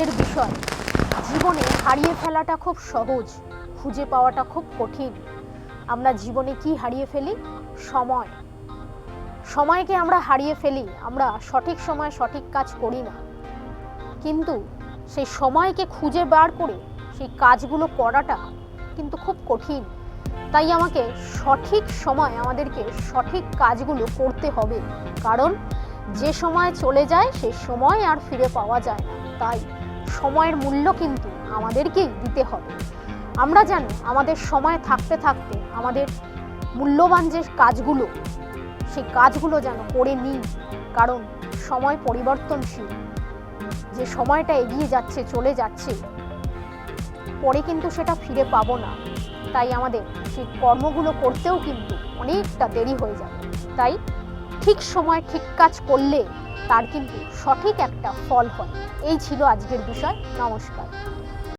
আজকের বিষয়। জীবনে হারিয়ে ফেলাটা খুব সহজ, খুঁজে পাওয়াটা খুব কঠিন। আমরা জীবনে কি হারিয়ে ফেলি? সময়। সময়কে আমরা হারিয়ে ফেলি, আমরা সঠিক সময় সঠিক কাজ করি না। কিন্তু সেই সময়কে খুঁজে বার করে সেই কাজগুলো করাটা কিন্তু খুব কঠিন। তাই আমাকে সঠিক সময় আমাদেরকে সঠিক কাজগুলো করতে হবে। কারণ যে সময় চলে যায়, সে সময় আর ফিরে পাওয়া যায় না। তাই সময়ের মূল্য কিন্তু আমাদেরকেই দিতে হবে। আমরা জানি আমাদের সময় থাকতে থাকতে আমাদের মূল্যবান যে কাজগুলো, সেই কাজগুলো যেন করে নিই। কারণ সময় পরিবর্তনশীল। যে সময়টা এগিয়ে যাচ্ছে, চলে যাচ্ছে, পরে কিন্তু সেটা ফিরে পাবো না। তাই আমাদের সেই কর্মগুলো করতেও কিন্তু অনেকটা দেরি হয়ে যাবে। তাই ঠিক সময়, ঠিক কাজ করলে তার কিন্তু সঠিক একটা ফল হয় এই ছিল আজকের বিষয়। নমস্কার।